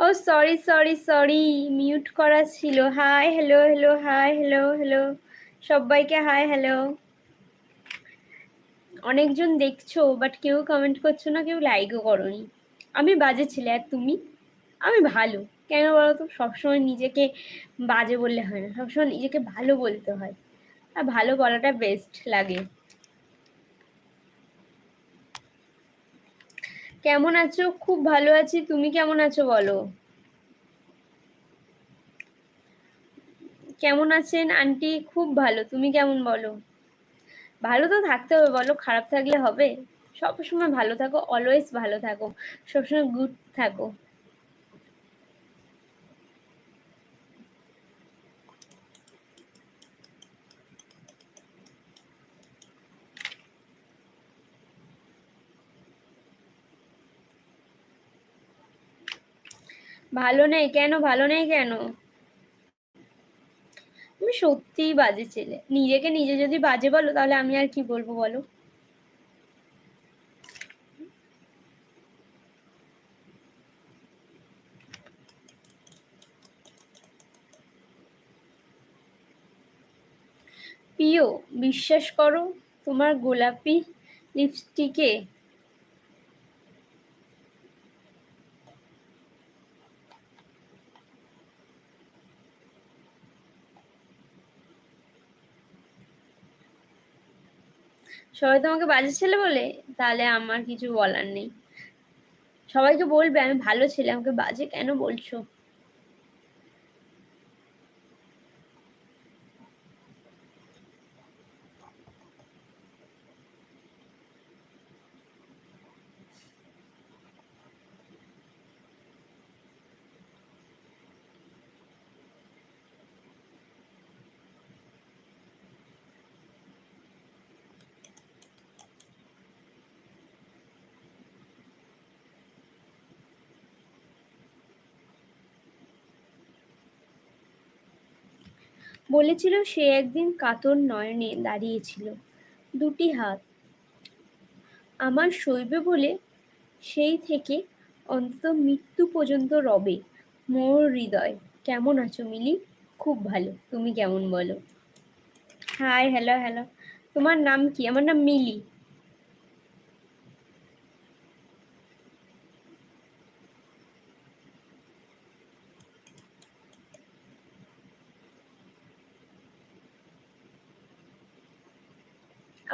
ও sorry sorry sorry mute করা ছিল। Hi hello hello hi hello hello সবাইকে hi hello অনেকজন দেখছ বাট কেউ কমেন্ট করছ না, কেউ লাইকও করনি। আমি বাজে ছেলে, আর তুমি? আমি ভালো। কেন বলো তো সবসময় নিজেকে বাজে বললে হয় না। সবসময় নিজেকে ভালো বলতে হয়। আর ভালো বলাটা বেস্ট লাগে। কেমন আছো? খুব ভালো আছি। তুমি কেমন আছো বলো? কেমন আছেন আন্টি? খুব ভালো। তুমি কেমন বলো? ভালো তো থাকতে হবে বলো, খারাপ থাকলে হবে। সবসময় ভালো থাকো অলওয়েজ ভালো থাকো, সবসময় গুড থাকো। ভালো নেই কেন? ভালো নেই কেন? আমি সত্যিই বাজে ছেলে। নিজেকে নিজে যদি বাজে বলো, তাহলে আমি আর কি বলব বলো? প্রিয়, বিশ্বাস করো, তোমার গোলাপি লিপস্টিকে সবাই তোমাকে বাজে ছেলে বলে? তাহলে আমার কিছু বলার নেই। সবাইকে বলবে, আমি ভালো ছেলে, আমাকে বাজে কেন বলছো? বলেছিল সে একদিন কাতর নয়নে দাঁড়িয়েছিল। দুটি হাত। আমার শৈবে বলে সেই থেকে অন্তত মৃত্যু পর্যন্ত রবে মোর হৃদয়। কেমন আছো মিলি? খুব ভালো। তুমি কেমন বলো? হাই হ্যালো হ্যালো তোমার নাম কি? আমার নাম মিলি।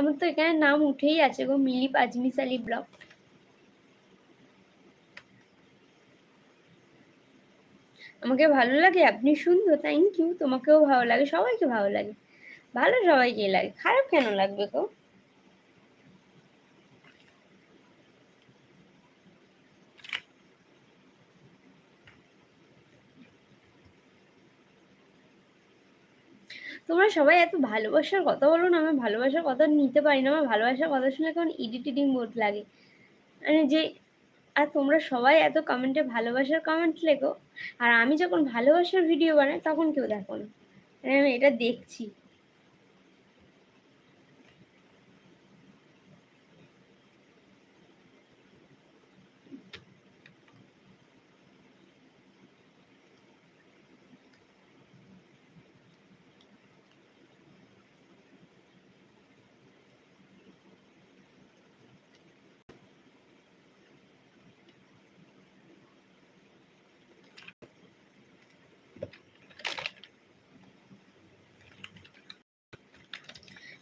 আমার তো এখানে নাম উঠেই আছে গো মিলি পাজমিস আলী ব্লক। আমাকে ভালো লাগে, আপনি সুন্দর থ্যাংক ইউ তোমাকেও ভালো লাগে, সবাইকে ভালো লাগে। ভালো সবাইকে লাগে, খারাপ কেন লাগবে গো? তোমরা সবাই এত ভালোবাসার কথা বলো না, আমি ভালোবাসার কথা নিতে পারি না, আমার ভালোবাসার কথা শুনে কেমন ইডিটিডিং বোধ লাগে। মানে যে, আর তোমরা সবাই এত কমেন্টে ভালোবাসার কমেন্ট লেখো, আর আমি যখন ভালোবাসার ভিডিও বানাই তখন কেউ দেখো না। মানে আমি এটা দেখছি।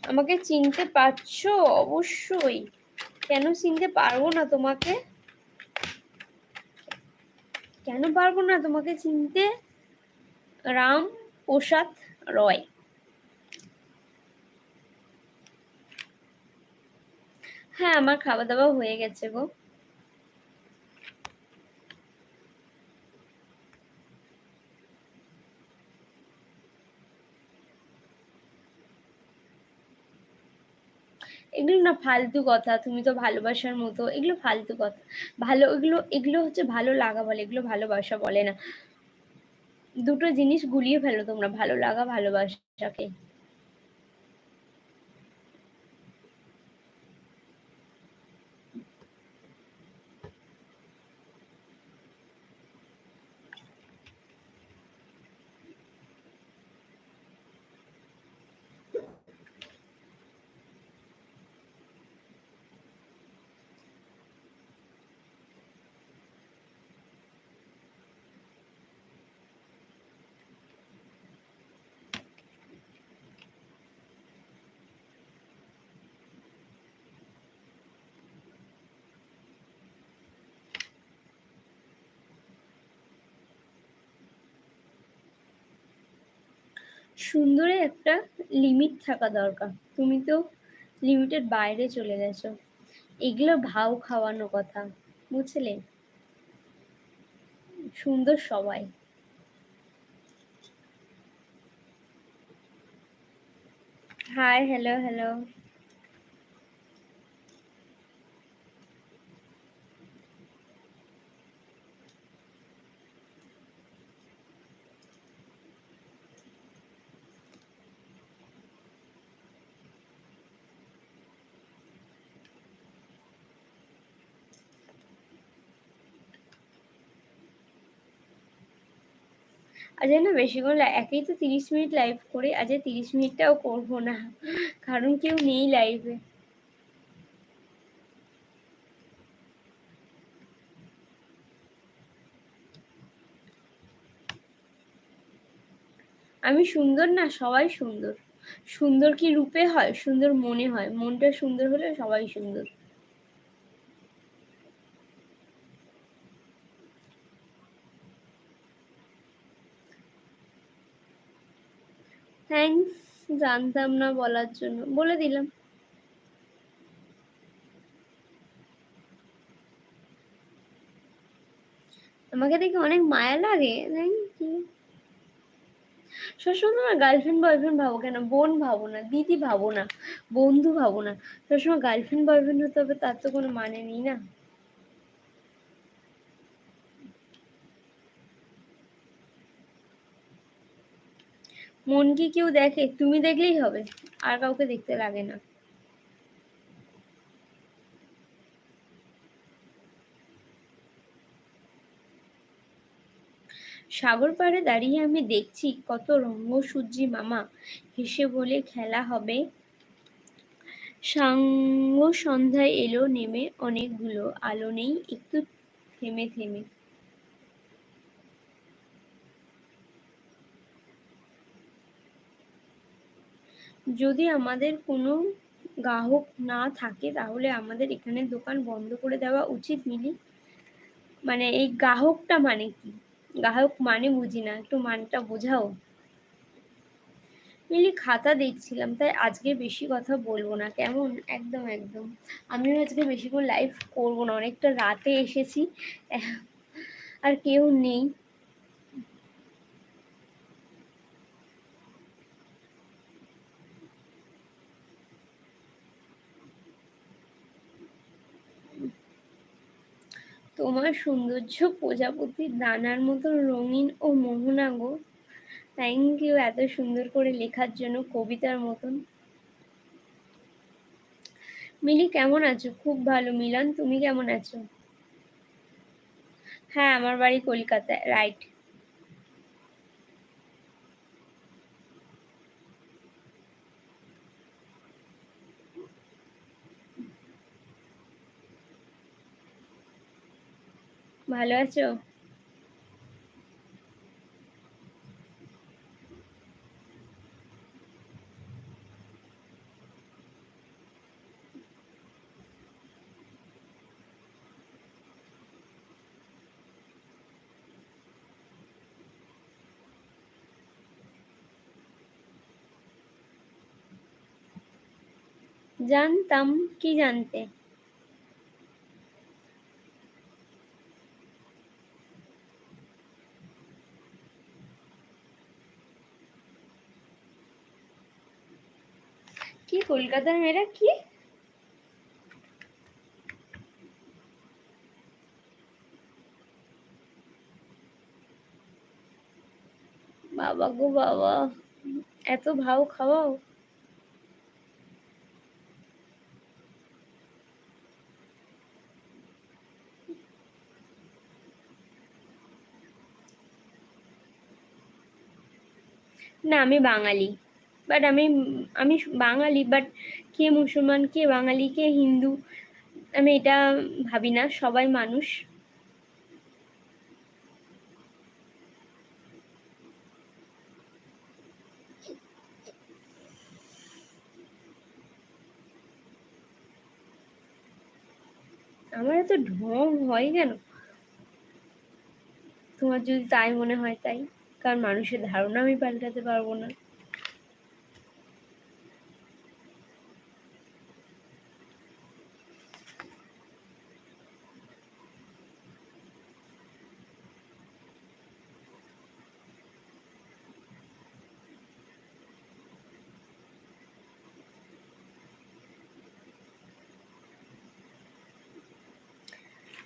আমাকে চিনতে পারছ? অবশ্যই। কেন চিনতে পারব না তোমাকে? কেন পারব না তোমাকে চিনতে? রাম প্রসাদ রয়। হ্যাঁ আমার খাওয়া দাওয়া হয়ে গেছে গো এগুলো না ফালতু কথা? তুমি তো ভালোবাসার মতো। এগুলো ফালতু কথা। ভালো, এগুলো এগুলো হচ্ছে ভালো লাগা বলে, এগুলো ভালোবাসা বলে না। দুটো জিনিস গুলিয়ে ফেলো তোমরা, ভালো লাগা, ভালোবাসাকে। সুন্দরে একটা লিমিট থাকা দরকার। তুমি তো লিমিটের বাইরে চলে গেছো। এগুলো ভাও খাওয়ানো কথা, বুঝলে? সুন্দর সবাই। হাই হ্যালো হ্যালো আজ না বেশিক্ষণ একেই তো তিরিশ মিনিট লাইভ করে আজ তিরিশ মিনিটটাও করব না, কারণ কেউ নেই লাইভে আমি সুন্দর না, সবাই সুন্দর। সুন্দর কি রূপে হয়, সুন্দর মনে হয়, মনটা সুন্দর হলে সবাই সুন্দর। থ্যাংকস জানতাম না বলার জন্য। বলে দিলাম। আমাকে দেখে অনেক মায়া লাগে। থ্যাংক ইউ সবসময় তোমার গার্লফ্রেন্ড বয়ফ্রেন্ড ভাবো কেন? বোন ভাবো না, দিদি ভাবো না, বন্ধু ভাবো না। সবসময় গার্লফ্রেন্ড বয়ফ্রেন্ড হতে হবে, তার তো কোনো মানে নেই না। মন কি কেউ দেখে? তুমি দেখলেই হবে। আর কাউকে দেখতে লাগে না। সাগর পাড়ে দাঁড়িয়ে আমি দেখছি কত রঙ্গসূর্যি মামা। হেসে বলে, খেলা হবে? সাঙ্গ সন্ধ্যায় এলো নেমে অনেকগুলো। আলো নেই, একটু থেমে থেমে। যদি আমাদের কোনো গ্রাহক না থাকে, তাহলে আমাদের এখানে দোকান বন্ধ করে দেওয়া উচিত, মিলি। মানে এই গ্রাহকটা মানে কি? গ্রাহক মানে বুঝি না, একটু মানটা বোঝাও। মিলি, খাতা দেখছিলাম, তাই আজকে বেশি কথা বলব না। কেমন? একদম একদম। আমিও আজকে বেশিক্ষণ লাইভ করব না, অনেকটা রাতে এসেছি। আর কেউ নেই। তোমার সৌন্দর্য প্রজাপতির দানার মতো রঙিন ও মোহনাগ থ্যাংক ইউ এত সুন্দর করে লেখার জন্য কবিতার মতন। মিলি, কেমন আছো? খুব ভালো। মিলন, তুমি কেমন আছো? হ্যাঁ আমার বাড়ি কলকাতায়। রাইট ভালো আছো? জানতাম কি জানতে কি কলকাতার মেয়েরা কি? বাবা গো বাবা এত ভাও খাওয়াও। না আমি বাঙালি। বাট আমি আমি বাঙালি বাট কে মুসলমান, কে বাঙালি, কে হিন্দু, আমি এটা ভাবি না, সবাই মানুষ। আমার এত ঢং হয় কেন? তোমার যদি তাই মনে হয় তাই, কারণ মানুষের ধারণা আমি পাল্টাতে পারব না।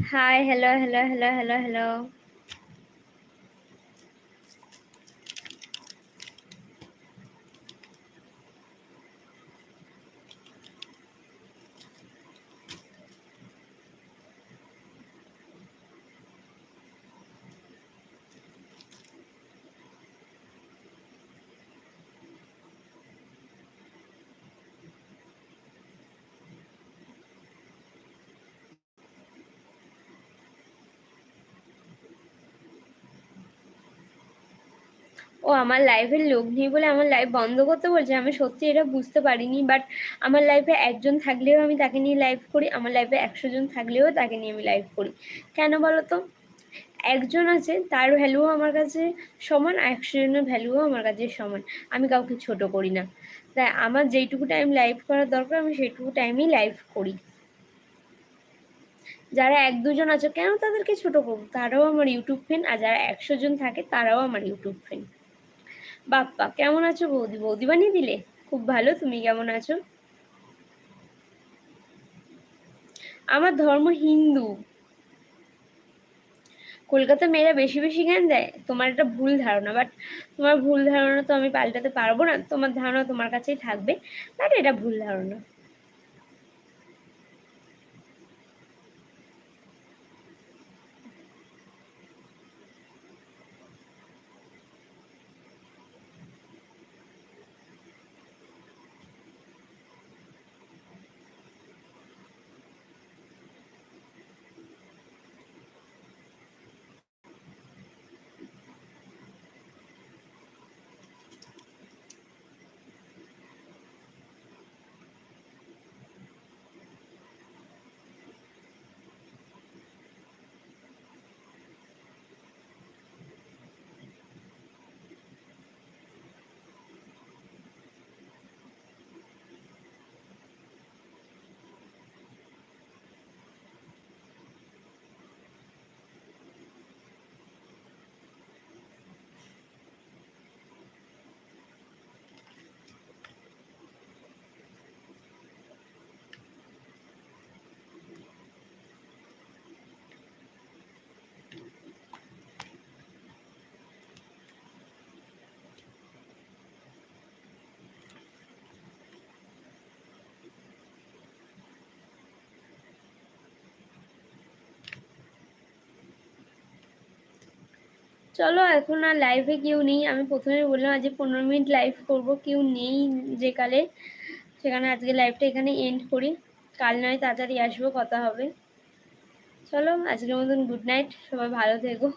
Hi hello hello hello hello hello ও আমার লাইফের লোক নেই বলে আমার লাইফ বন্ধ করতে বলছে। আমি সত্যি এটা বুঝতে পারিনি বাট আমার লাইফে একজন থাকলেও আমি তাকে নিয়ে লাইভ করি, আমার লাইফে একশো জন থাকলেও তাকে নিয়ে আমি লাইভ করি। কেন বলো তো? একজন আছে, তার ভ্যালুও আমার কাছে সমান একশো জনের ভ্যালুও আমার কাছে সমান। আমি কাউকে ছোট করি না। তাই আমার যেইটুকু টাইম লাইভ করার দরকার, আমি সেইটুকু টাইমেই লাইভ করি। যারা এক দুজন আছে, কেন তাদেরকে ছোট করব? তারাও আমার ইউটিউব ফ্রেন্ড আর যারা একশো জন থাকে, তারাও আমার ইউটিউব ফ্রেন্ড বাপ্পা, কেমন আছো বৌদি? বৌদি বানিয়ে দিলে? খুব ভালো, তুমি কেমন আছো? আমার ধর্ম হিন্দু। কলকাতা মেয়েরা বেশি বেশি জ্ঞান দেয়? তোমার একটা ভুল ধারণা বাট তোমার ভুল ধারণা তো আমি পাল্টাতে পারব না। তোমার ধারণা তোমার কাছেই থাকবে বাট এটা ভুল ধারণা। চলো, এখন আর লাইভে কেউ নেই। আমি প্রথমে বললাম আজ পনেরো মিনিট লাইভ করব। কেউ নেই যে কালে। সেখানে আজকে লাইভটা এখানে এন্ড করি। কাল নয়, তাড়াতাড়ি আসব, কথা হবে। চলো, আজকের মতন গুড নাইট সবাই ভালো থেকো।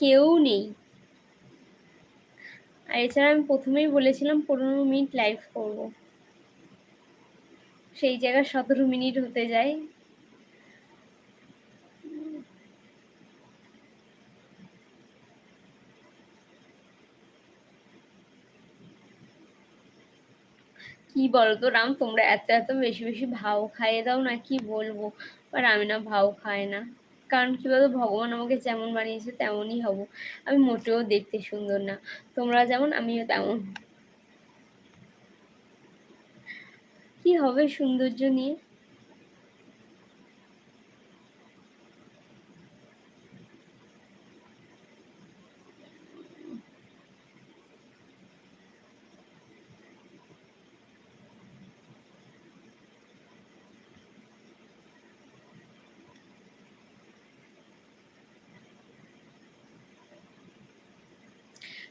কেউ নেই। আর এছাড়া আমি প্রথমেই বলেছিলাম, পনেরো মিনিট লাইভ করব। সেই জায়গায় সতেরো মিনিট হতে যায়। কি বলতো? রাম, তোমরা এত এত বেশি বেশি ভাও খাইয়ে দাও না, কি বলব? আর আমি না ভাও খাই না। কারণ কি বলতো? ভগবান আমাকে যেমন বানিয়েছে, তেমনই হব। আমি মোটেও দেখতে সুন্দর না। তোমরা যেমন, আমিও তেমন। কি হবে সৌন্দর্য নিয়ে?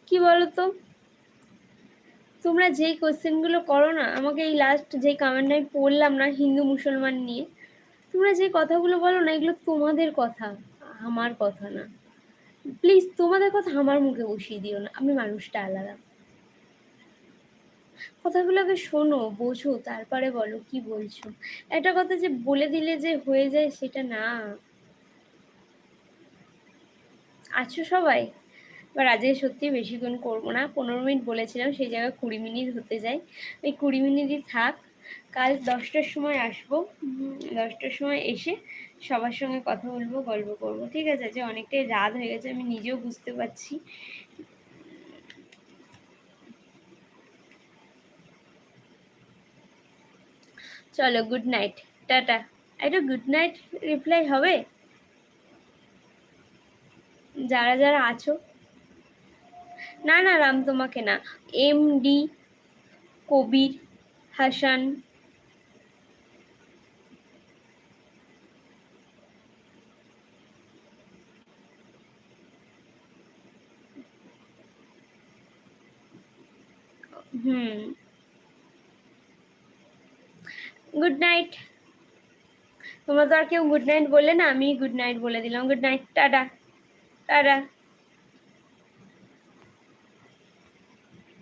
কি বলতো? তোমরা যেই কোশ্চেনগুলো করো না, আমাকে এই লাস্ট যেই কমেন্ট আমি পড়লাম না হিন্দু মুসলমান নিয়ে, তোমরা যে কথাগুলো বলো না, এগুলো তোমাদের কথা, আমার কথা না। প্লিজ তোমাদের কথা আমার মুখে বসিয়ে দিও না, আমি মানুষটা আলাদা। কথাগুলোকে শোনো, বোঝো, তারপরে বলো কি বলছো। একটা কথা যে বলে দিলে যে হয়ে যায় সেটা না। আছো সবাই? এবার আজকে সত্যি বেশিক্ষণ করব না। পনেরো মিনিট বলেছিলাম, সেই জায়গায় কুড়ি মিনিট হতে যায়। ওই কুড়ি মিনিটই থাক, কাল দশটার সময় আসব। দশটার সময় এসে সবার সঙ্গে কথা বলব, গল্প করব। ঠিক আছে, যে অনেকটাই রাত হয়ে গেছে, আমি নিজেও বুঝতে পারছি। চলো গুড নাইট টাটা। এটা গুড নাইট রিপ্লাই হবে? যারা যারা আছো না না, রাম তোমাকে না। M D Kabir Hasan. হুম। Good night. তোমরা তো আর কেউ গুড নাইট বললে না আমি গুড নাইট বলে দিলাম। Good night, tata. টাটা।